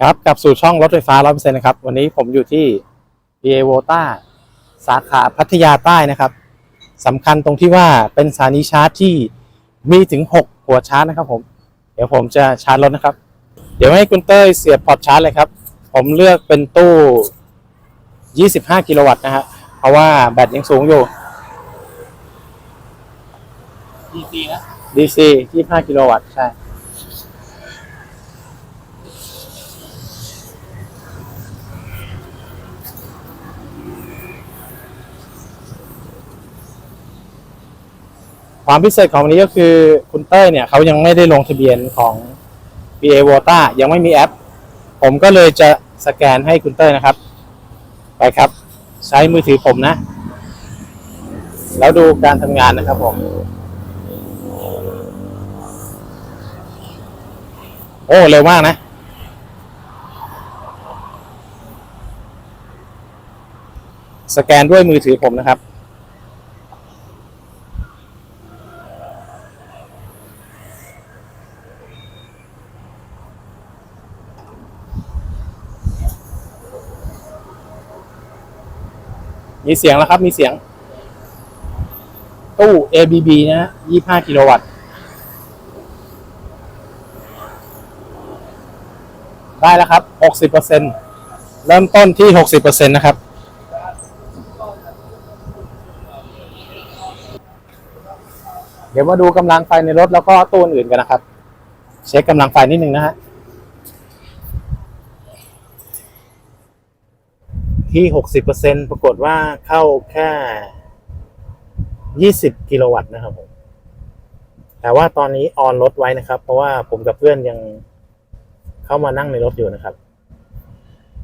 ครับกลับสู่ช่องรถไฟฟ้า100%นะครับ วันนี้ผมอยู่ที่ PA v o t a สาขาพัทยาใต้นะครับสำคัญตรงที่ว่าเป็นสถานีชาร์จที่มีถึง 6 หัวชาร์จนะครับผม เดี๋ยวผมจะชาร์จรถนะครับ เดี๋ยวให้คุณเต้ยเสียบพอร์ตชาร์จเลยครับ ผมเลือกเป็นตู้ 25 กิโลวัตต์นะฮะเพราะว่าแบตยังสูงอยู่ DC นะ DC 25 กิโลวัตต์ใช่ ความพิเศษของวันนี้ก็คือคุณเต้ยเนี่ยเขายังไม่ได้ลงทะเบียนของ BA v o t a ยังไม่มีแอป ผมก็เลยจะสแกนให้คุณเต้ยนะครับ ไปครับ ใช้มือถือผมนะ แล้วดูการทำงานนะครับผม โอ้เร็วมากนะสแกนด้วยมือถือผมนะครับ มีเสียงแล้วครับ มีเสียง ตู้ ABB นะ25 กิโลวัตต์ ได้แล้วครับ 60%เริ่มต้นที่ 60%นะครับ เดี๋ยวมาดูกำลังไฟในรถแล้วก็ตู้อื่นกันนะครับ เช็คกำลังไฟนิดนึงนะฮะ ที่ 60%ปรากฏว่าเข้าแค่ 20 กิโลวัตต์นะครับผม แต่ว่าตอนนี้ออนรถไว้นะครับ เพราะว่าผมกับเพื่อนยังเข้ามานั่งในรถอยู่นะครับ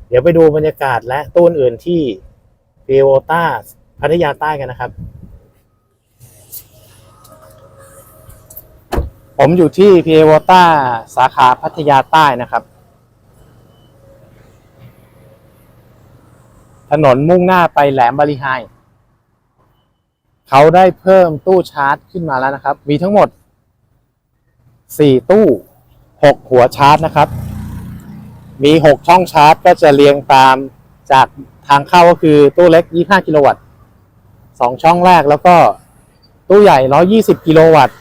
เดี๋ยวไปดูบรรยากาศและตู้อื่นที่เ i โอต้าพัทยาใต้กันนะครับ ผมอยู่ที่เ i โอต้าสาขาพัทยาใต้นะครับ ถนนมุ่งหน้าไปแหลมบาลีไฮเขาได้เพิ่มตู้ชาร์จขึ้นมาแล้วนะครับ มีทั้งหมด 4 ตู้ 6 หัวชาร์จนะครับ มี 6 ช่องชาร์จก็จะเรียงตามจากทางเข้าก็คือตู้เล็ก 25 กิโลวัตต์2ช่องแรกแล้วก็ตู้ใหญ่ 120 กิโลวัตต์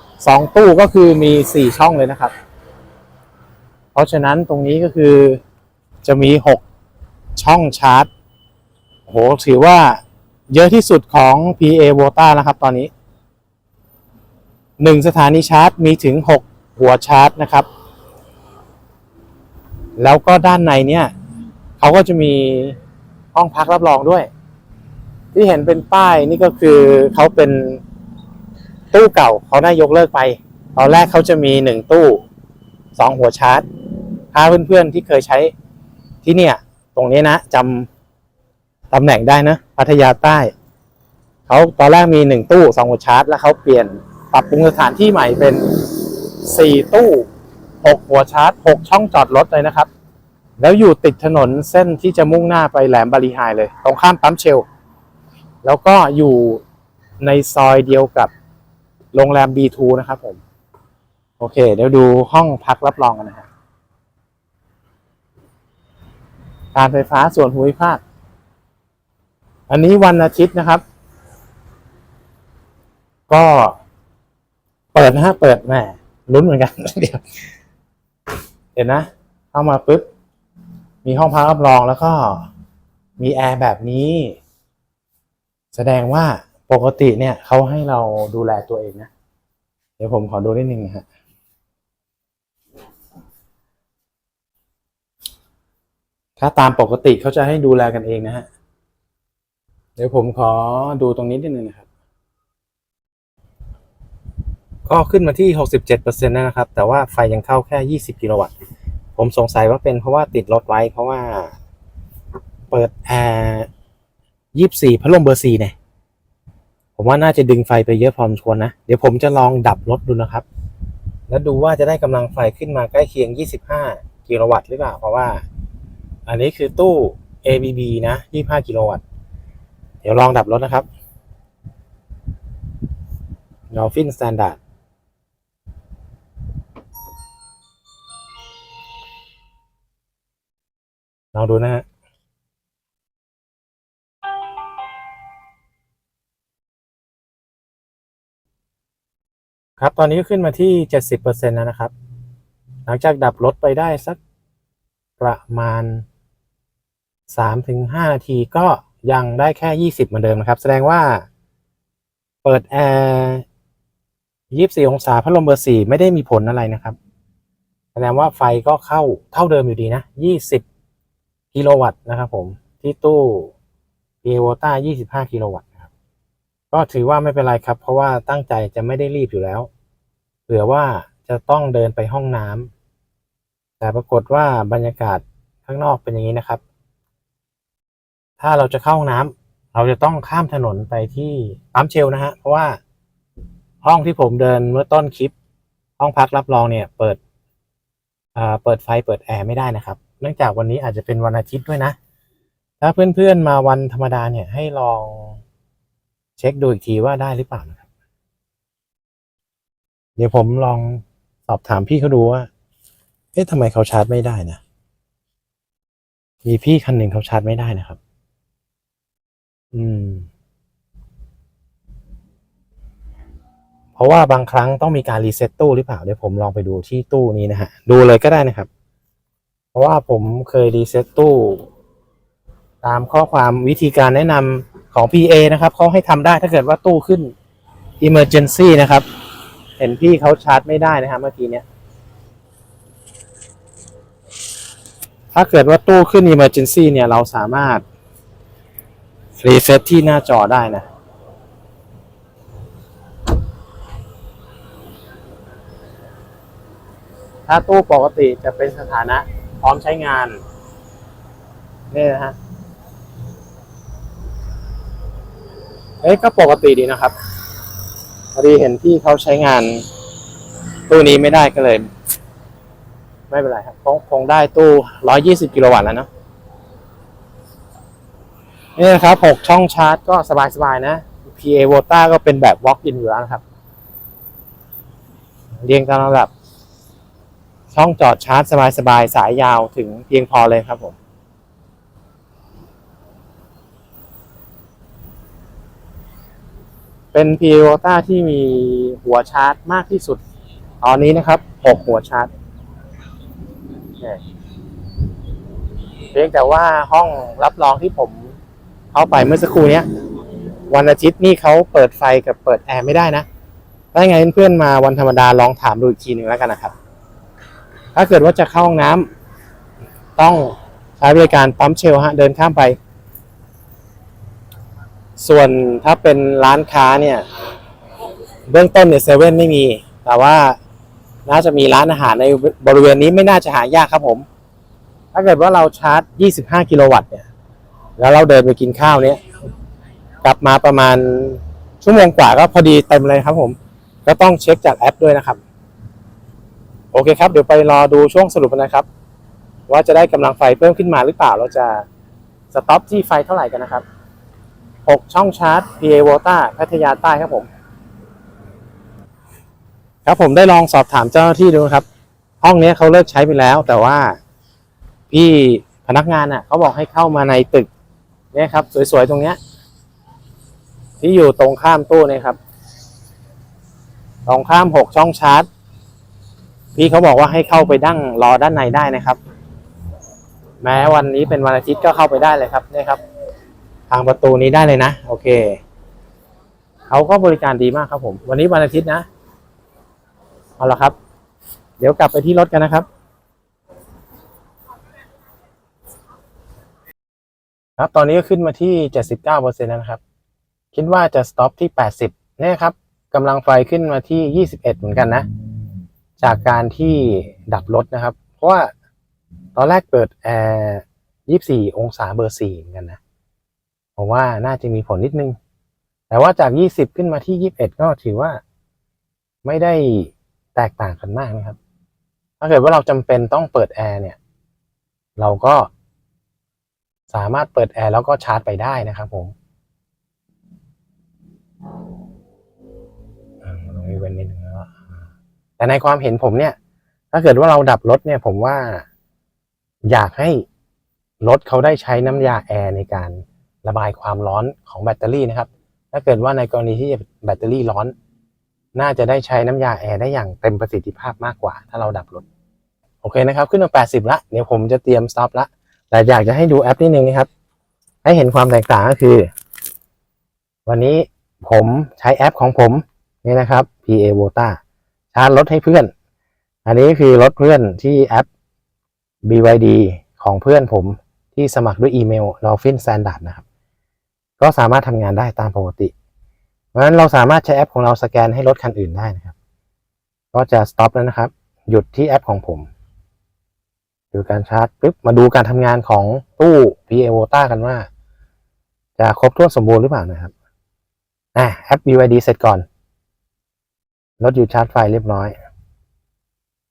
2ตู้ก็คือมี 4 ช่องเลยนะครับ เพราะฉะนั้นตรงนี้ก็คือจะมี 6 ช่องชาร์จโหถือว่าเยอะที่สุดของ PA v o t a นะครับ ตอนนี้ 1 สถานีชาร์จมีถึง 6 หัวชาร์จนะครับ แล้วก็ด้านในเนี่ยเขาก็จะมีห้องพักรับรองด้วย ที่เห็นเป็นป้ายนี่ก็คือเขาเป็นตู้เก่าเขาได้ยกเลิกไป ตอนแรกเขาจะมีหนึ่งตู้สองหัวชาร์จ ถ้าเพื่อนๆที่เคยใช้ที่เนี่ย ตรงนี้นะจำตำแหน่งได้นะ พัทยาใต้เขาตอนแรกมีหนึ่งตู้สองหัวชาร์จ แล้วเขาเปลี่ยนปรับปรุงสถานที่ใหม่เป็นสี่ตู้หกหัวชาร์จหกช่องจอดรถเลยนะครับ แล้วอยู่ติดถนนเส้นที่จะมุ่งหน้าไปแหลมบาลีไฮเลย ตรงข้ามปั๊มเชล แล้วก็อยู่ในซอยเดียวกับโรงแรม B2 นะครับผม โอเค เดี๋ยวดูห้องพักรับรองกันนะฮะ การไฟฟ้าส่วนภูมิภาค อันนี้วันอาทิตย์นะครับ ก็เปิดนะฮะเปิดแหมลุ้นเหมือนกันเดี๋ยวเห็นนะ เข้ามาปุ๊บ มีห้องพักรับรองแล้วก็มีแอร์แบบนี้ แสดงว่าปกติเนี่ยเขาให้เราดูแลตัวเองนะ เดี๋ยวผมขอดูนิดนึงนะฮะ ถ้าตามปกติเขาจะให้ดูแลกันเองนะฮะ เดี๋ยวผมขอดูตรงนี้นิดนึงนะครับ ก็ขึ้นมาที่ 67%นะครับ แต่ว่าไฟยังเข้าแค่ 20 กิโลวัตต์ ผมสงสัยว่าเป็นเพราะว่าติดรถไว้ เพราะว่าเปิดแอร์24 พัดลมเบอร์4เนี่ย ผมว่าน่าจะดึงไฟไปเยอะพอสมควรนะ เดี๋ยวผมจะลองดับรถดูนะครับ แล้วดูว่าจะได้กำลังไฟขึ้นมาใกล้เคียง 25 กิโลวัตต์หรือเปล่า เพราะว่า อันนี้คือตู้ ABB นะ 25 กิโลวัตต์ เดี๋ยวลองดับรถนะครับ Dolphin Standard ลองดูนะฮะ ครับ ตอนนี้ก็ขึ้นมาที่เจ็ดสิบเปอร์เซ็นแล้วนะครับ หลังจากดับรถไปได้สักประมาณ สามถึงห้านาทีก็ยังได้แค่ยี่สิบเหมือนเดิมนะครับ แสดงว่า เปิดแอร์ยี่สี่องศาพัดลมเบอร์สี่ไม่ได้มีผลอะไรนะครับ แสดงว่าไฟก็เข้าเท่าเดิมอยู่ดีนะยี่สิบกิโลวัตต์นะครับผม ที่ตู้ p a v o t a 25 กิโลวัตต์นะครับ ก็ถือว่าไม่เป็นไรครับ เพราะว่าตั้งใจจะไม่ได้รีบอยู่แล้วเผื่อว่าจะต้องเดินไปห้องน้ำแต่ปรากฏว่าบรรยากาศข้างนอกเป็นอย่างนี้นะครับ ถ้าเราจะเข้าห้องน้ำเราจะต้องข้ามถนนไปที่ปั๊มเชลนะฮะ เพราะว่าห้องที่ผมเดินเมื่อต้นคลิป ห้องพักรับรองเนี่ย เปิดอ่าเปิดไฟเปิดแอร์ไม่ได้นะครับ เนื่องจากวันนี้อาจจะเป็นวันอาทิตย์ด้วยนะ ถ้าเพื่อนๆมาวันธรรมดาเนี่ยให้ลองเช็คดูอีกทีว่าได้หรือเปล่านะครับ เดี๋ยวผมลองสอบถามพี่เขาดูว่า เอ๊ะทำไมเขาชาร์จไม่ได้นะ มีพี่คันหนึ่งเขาชาร์จไม่ได้นะครับ อืม เพราะว่าบางครั้งต้องมีการรีเซ็ตตู้หรือเปล่าเดี๋ยวผมลองไปดูที่ตู้นี้นะฮะ ดูเลยก็ได้นะครับ เพราะว่าผมเคยรีเซ็ตตู้ ตามข้อความวิธีการแนะนำของ PA นะครับเขาให้ทำได้ถ้าเกิดว่าตู้ขึ้น Emergency นะครับ เห็นพี่เขาชาร์จไม่ได้นะครับเมื่อกี้เนี้ยถ้าเกิดว่าตู้ขึ้น Emergency เนี่ยเราสามารถ รีเซ็ตที่หน้าจอได้นะถ้าตู้ปกติจะเป็นสถานะพร้อมใช้งานนี่นะฮะเอ้ยก็ปกติดีนะครับพอดีเห็นพี่เขาใช้งาน ตู้นี้ไม่ได้ก็เลย ไม่เป็นไรครับ คงคงได้ตู้ร้อยี่สิบกิโลวัตต์แล้วเนอะ นี่นะครับหกช่องชาร์จก็สบายๆนะ PA v o t a ก็เป็นแบบ walk in อยู่แล้วนะครับ เรียงตามลำดับ ช่องจอดชาร์จสบายๆ สายยาวถึงเพียงพอเลยครับผมเป็น p a v o t a ที่มีหัวชาร์จมากที่สุด ตอนนี้นะครับ6หัวชาร์จเนี่ยเพียงแต่ว่าห้องรับรองที่ผม เข้าไปเมื่อสักครู่เนี้ยวันอาทิตย์นี่เขาเปิดไฟกับเปิดแอร์ไม่ได้นะถ้าไงเพื่อนๆมาวันธรรมดาลองถามดูอีกทีหนึ่งแล้วกันนะครับ ถ้าเกิดว่าจะเข้าห้องน้ำต้องใช้บริการปั๊มเชลฮะเดินข้ามไป ส่วนถ้าเป็นร้านค้าเนี่ยเบื้องต้นเนี่ยเซเว่นไม่มี แต่ว่าน่าจะมีร้านอาหารในบริเวณนี้ไม่น่าจะหายากครับผม ถ้าเกิดว่าเราชาร์จ 25 กิโลวัตต์เนี่ย แล้วเราเดินไปกินข้าวเนี่ยกลับมาประมาณชั่วโมงกว่าก็พอดีเต็มเลยครับผม ก็ต้องเช็คจากแอปด้วยนะครับ โอเคครับ เดี๋ยวไปรอดูช่วงสรุปนะครับ ว่าจะได้กำลังไฟเพิ่มขึ้นมาหรือเปล่าเราจะสต็อปที่ไฟเท่าไหร่กันนะครับ 6 ช่องชาร์จ PA v o t a พัทยาใต้ครับผม ครับผมได้ลองสอบถามเจ้าหน้าที่ดูครับ ห้องนี้เขาเลิกใช้ไปแล้ว แต่ว่าพี่พนักงานอะเขาบอกให้เข้ามาในตึก เนี่ยครับ สวยๆตรงเนี้ย ที่อยู่ตรงข้ามตู้เนี่ยครับ ตรงข้ามหกช่องชาร์จ พี่เขาบอกว่าให้เข้าไปดั้งรอด้านในได้นะครับ แม้วันนี้เป็นวันอาทิตย์ก็เข้าไปได้เลยครับเนี่ยครับ ทางประตูนี้ได้เลยนะ โอเคเขาก็บริการดีมากครับผม วันนี้วันอาทิตย์นะ เอาละครับ เดี๋ยวกลับไปที่รถกันนะครับ ครับ ตอนนี้ก็ขึ้นมาที่ 79%แล้วนะครับ คิดว่าจะสต็อปที่ 80เนี่ยครับกำลังไฟขึ้นมาที่ 21 เหมือนกันนะ จากการที่ดับรถนะครับ เพราะว่าตอนแรกเปิดแอร์24 องศาเบอร์ 4 เหมือนกันนะ ผมว่าน่าจะมีผลนิดนึง แต่ว่าจาก 20 ขึ้นมาที่ 21 ก็ถือว่าไม่ได้แตกต่างกันมากนะครับ ถ้าเกิดว่าเราจำเป็นต้องเปิดแอร์เนี่ย เราก็ สามารถเปิดแอร์แล้วก็ชาร์จไปได้นะครับผมตรงนี้เว้นนิดนึงแล้วแต่ในความเห็นผมเนี่ย ถ้าเกิดว่าเราดับรถเนี่ย ผมว่าอยากให้รถเขาได้ใช้น้ำยาแอร์ในการระบายความร้อนของแบตเตอรี่นะครับ ถ้าเกิดว่าในกรณีที่แบตเตอรี่ร้อน น่าจะได้ใช้น้ำยาแอร์ได้อย่างเต็มประสิทธิภาพมากกว่า ถ้าเราดับรถ โอเคนะครับ ขึ้นมา 80 ละ เดี๋ยวผมจะเตรียมสต็อปละ แต่อยากจะให้ดูแอปนิดนึงนะครับ ให้เห็นความแตกต่างก็คือ วันนี้ผมใช้แอปของผมนี่นะครับ PA Vota ชาร์จรถให้เพื่อน อันนี้คือรถเพื่อนที่แอป BYD ของเพื่อนผมที่สมัครด้วยอีเมล Dolphin Standard นะครับ ก็สามารถทำงานได้ตามปกติ เพราะฉะนั้นเราสามารถใช้แอปของเราสแกนให้รถคันอื่นได้นะครับ ก็จะ stop แล้วนะครับ หยุดที่แอปของผม ดูการชาร์จปุ๊บมาดูการทำงานของตู้ PA Vota กันว่า จะครบถ้วนสมบูรณ์หรือเปล่านะครับอะแอป BYD เสร็จก่อนรถหยุดชาร์จไฟเรียบร้อย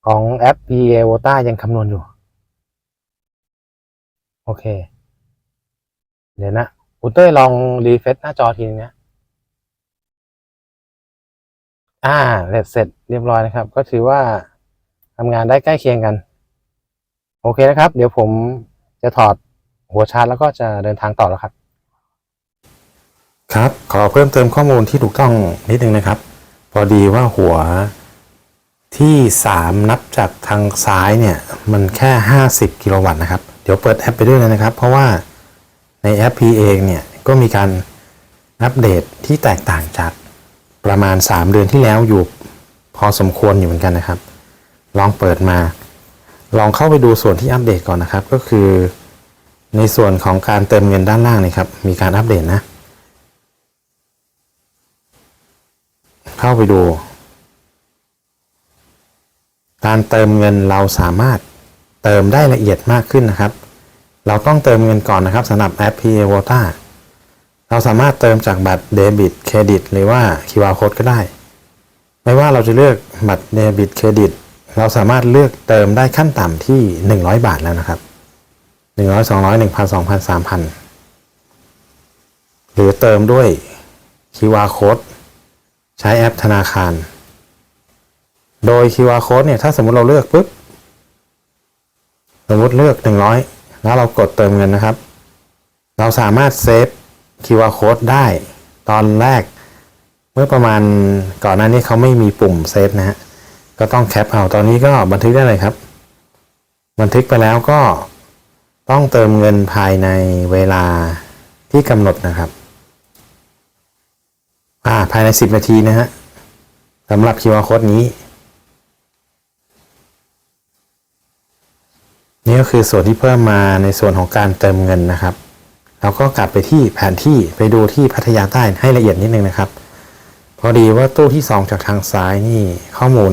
ของแอป PA Vota ยังคำนวณอยู่ โอเค เดี๋ยวนะอุเต้ยลองรีเฟซหน้าจอทีนึงนะอ่าเสร็จเสร็จเรียบร้อยนะครับ ก็ถือว่าทำงานได้ใกล้เคียงกัน โอเคนะครับ เดี๋ยวผมจะถอดหัวชาร์จแล้วก็จะเดินทางต่อแล้วครับ ครับ ขอเพิ่มเติมข้อมูลที่ถูกต้องนิดนึงนะครับ พอดีว่าหัวที่สามนับจากทางซ้ายเนี่ย มันแค่ 50 กิโลวัตต์นะครับ เดี๋ยวเปิดแอปไปด้วยเลยนะครับ เพราะว่าในแอป P เองเนี่ย ก็มีการอัปเดตที่แตกต่างจากประมาณ 3 เดือนที่แล้วอยู่พอสมควรอยู่เหมือนกันนะครับ ลองเปิดมา ลองเข้าไปดูส่วนที่อัปเดตก่อนนะครับ ก็คือ ในส่วนของการเติมเงินด้านล่างนี่ครับ มีการอัปเดตนะ เข้าไปดู การเติมเงินเราสามารถเติมได้ละเอียดมากขึ้นนะครับ เราต้องเติมเงินก่อนนะครับสำหรับแอป PA v o t a เราสามารถเติมจากบัตรเดบิตเครดิตหรือว่า QR Code ก็ได้ ไม่ว่าเราจะเลือกบัตรเดบิตเครดิต เราสามารถเลือกเติมได้ขั้นต่ำที่ 100 บาทแล้วนะครับ 100 200 1,000 2,000 3,000 หรือเติมด้วย QR Code ใช้แอปธนาคาร โดย QR Code เนี่ย ถ้าสมมติเราเลือกปุ๊บ สมมติเลือก 100 แล้วเรากดเติมเงินนะครับ เราสามารถเซฟ QR Code ได้ตอนแรก เมื่อประมาณก่อนหน้านี้เขาไม่มีปุ่มเซฟนะฮะ ก็ต้องแคปเอาตอนนี้ก็บันทึกได้เลยครับ บันทึกไปแล้วก็ต้องเติมเงินภายในเวลาที่กำหนดนะครับ อ่าภายใน 10 นาทีนะฮะสำหรับ QR Code นี้ นี่ก็คือส่วนที่เพิ่มมาในส่วนของการเติมเงินนะครับเราก็กลับไปที่แผนที่ไปดูที่พัทยาใต้ให้ละเอียดนิดนึงนะครับ พอดีว่าตู้ที่ 2 จากทางซ้ายนี่ข้อมูล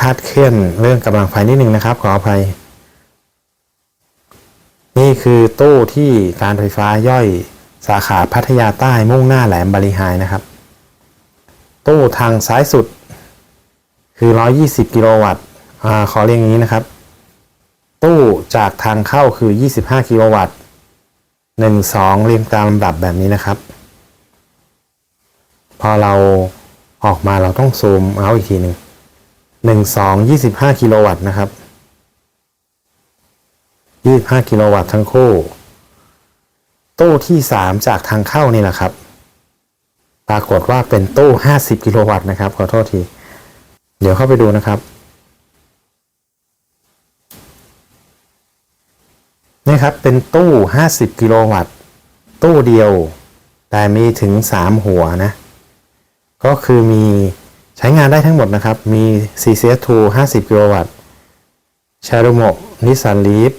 คาดเคลื่อนเรื่องกำลังไฟนิดนึงนะครับ ขออภัย นี่คือตู้ที่การไฟฟ้าย่อยสาขาพัทยาใต้มุ่งหน้าแหลมบริหายนะครับ ตู้ทางซ้ายสุด คือ 120 กิโลวัตต์ขอเรียงอย่างนี้นะครับ ตู้จากทางเข้าคือ 25 กิโลวัตต์1 2 เรียงตามลำดับแบบนี้นะครับ พอเราออกมาเราต้องซูมเอาอีกทีหนึ่ง 1 2 25กิโลวัตต์นะครับ25กิโลวัตต์ทั้งคู่ ตู้ที่3จากทางเข้านี่แหละครับ ปรากฏว่าเป็นตู้50กิโลวัตต์นะครับ ขอโทษที เดี๋ยวเข้าไปดูนะครับ นี่ครับเป็นตู้50กิโลวัตต์ ตู้เดียว แต่มีถึง3หัวนะ ก็คือมี ใช้งานได้ทั้งหมดนะครับ มี CCS2 50 กิโลวัตต์ชา r โมนิสสันลีฟ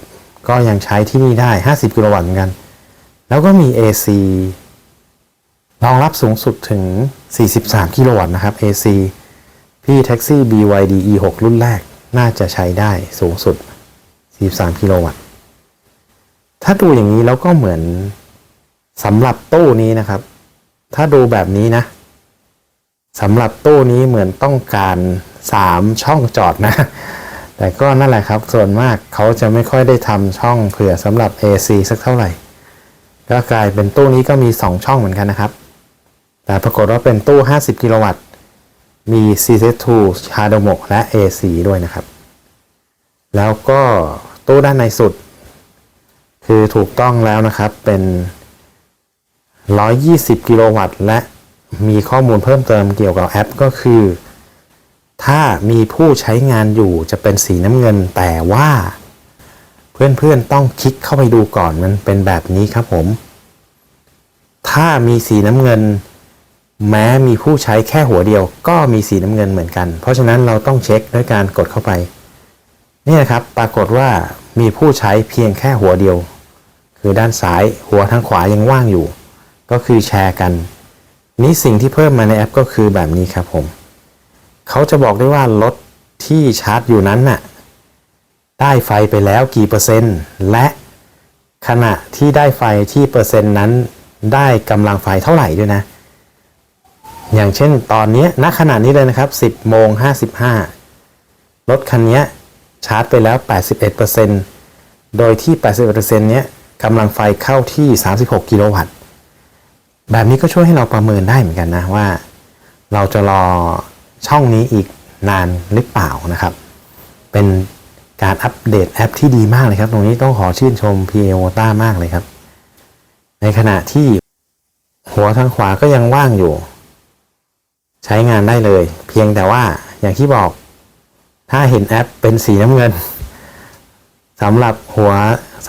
ก็ยังใช้ที่นี่ได้ 50 กิโลวัตต์เหมือนกัน แล้วก็มี AC รองรับสูงสุดถึง 43 กิโลวัตต์นะครับ AC พี่แท็กซี่ BYD E6 รุ่นแรกน่าจะใช้ได้สูงสุด 43 กิโลวัตต์ ถ้าดูอย่างนี้แล้วก็เหมือนสำหรับตู้นี้นะครับ ถ้าดูแบบนี้นะ สำหรับตู้นี้เหมือนต้องการ 3 ช่องจอดนะ แต่ก็นั่นแหละครับ ส่วนมากเขาจะไม่ค่อยได้ทำช่องเผื่อสำหรับ AC สักเท่าไหร่ ก็กลายเป็นตู้นี้ก็มี 2 ช่องเหมือนกันนะครับ แต่ปรากฏว่าเป็นตู้ 50 กิโลวัตต์ มี CZ2 ชาโดโมและ AC ด้วยนะครับ แล้วก็ตู้ด้านในสุด คือถูกต้องแล้วนะครับเป็น 120 กิโลวัตต์และ มีข้อมูลเพิ่มเติมเกี่ยวกับแอปก็คือ ถ้ามีผู้ใช้งานอยู่จะเป็นสีน้ำเงินแต่ว่า เพื่อนๆต้องคลิกเข้าไปดูก่อนมันเป็นแบบนี้ครับผม ถ้ามีสีน้ำเงิน แม้มีผู้ใช้แค่หัวเดียว ก็มีสีน้ำเงินเหมือนกัน เพราะฉะนั้นเราต้องเช็คด้วยการกดเข้าไปนี่นะครับปรากฏว่ามีผู้ใช้เพียงแค่หัวเดียว คือด้านซ้ายหัวทางขวายังว่างอยู่ ก็คือแชร์กัน นี่สิ่งที่เพิ่มมาในแอปก็คือแบบนี้ครับผมเขาจะบอกได้ว่ารถที่ชาร์จอยู่นั้นน่ะได้ไฟไปแล้วกี่เปอร์เซ็นต์ และขณะที่ได้ไฟที่เปอร์เซ็นต์นั้นได้กำลังไฟเท่าไหร่ด้วยนะ อย่างเช่นตอนนี้ณขณะนี้เลยนะครับ 10โมง55 รถคันนี้ชาร์จไปแล้ว 81%โดยที่ 81%เนี้ยกำลังไฟเข้าที่ 36 กิโลวัตต์ แบบนี้ก็ช่วยให้เราประเมินได้เหมือนกันนะว่า เราจะรอช่องนี้อีกนานหรือเปล่านะครับ เป็นการอัปเดตแอปที่ดีมากเลยครับ ตรงนี้ต้องขอชื่นชม p a o t a มากเลยครับ ในขณะที่หัวทางขวาก็ยังว่างอยู่ ใช้งานได้เลย เพียงแต่ว่าอย่างที่บอกถ้าเห็นแอปเป็นสีน้ำเงินสำหรับหัว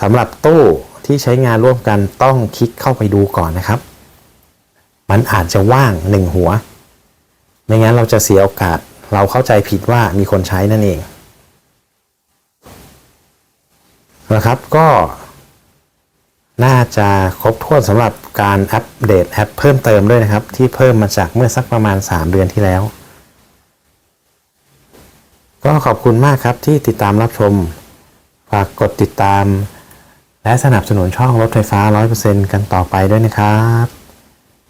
สำหรับตู้ที่ใช้งานร่วมกันต้องคลิกเข้าไปดูก่อนนะครับ มันอาจจะว่างหนึ่งหัว ไม่งั้นเราจะเสียโอกาส เราเข้าใจผิดว่ามีคนใช้นั่นเองนะครับก็น่าจะครบถ้วนสำหรับการอัปเดตแอปเพิ่มเติมด้วยนะครับ ที่เพิ่มมาจากเมื่อสักประมาณ 3 เดือนที่แล้ว ก็ขอบคุณมากครับที่ติดตามรับชม ฝากกดติดตาม และสนับสนุนช่องรถไฟฟ้า 100%กันต่อไปด้วยนะครับ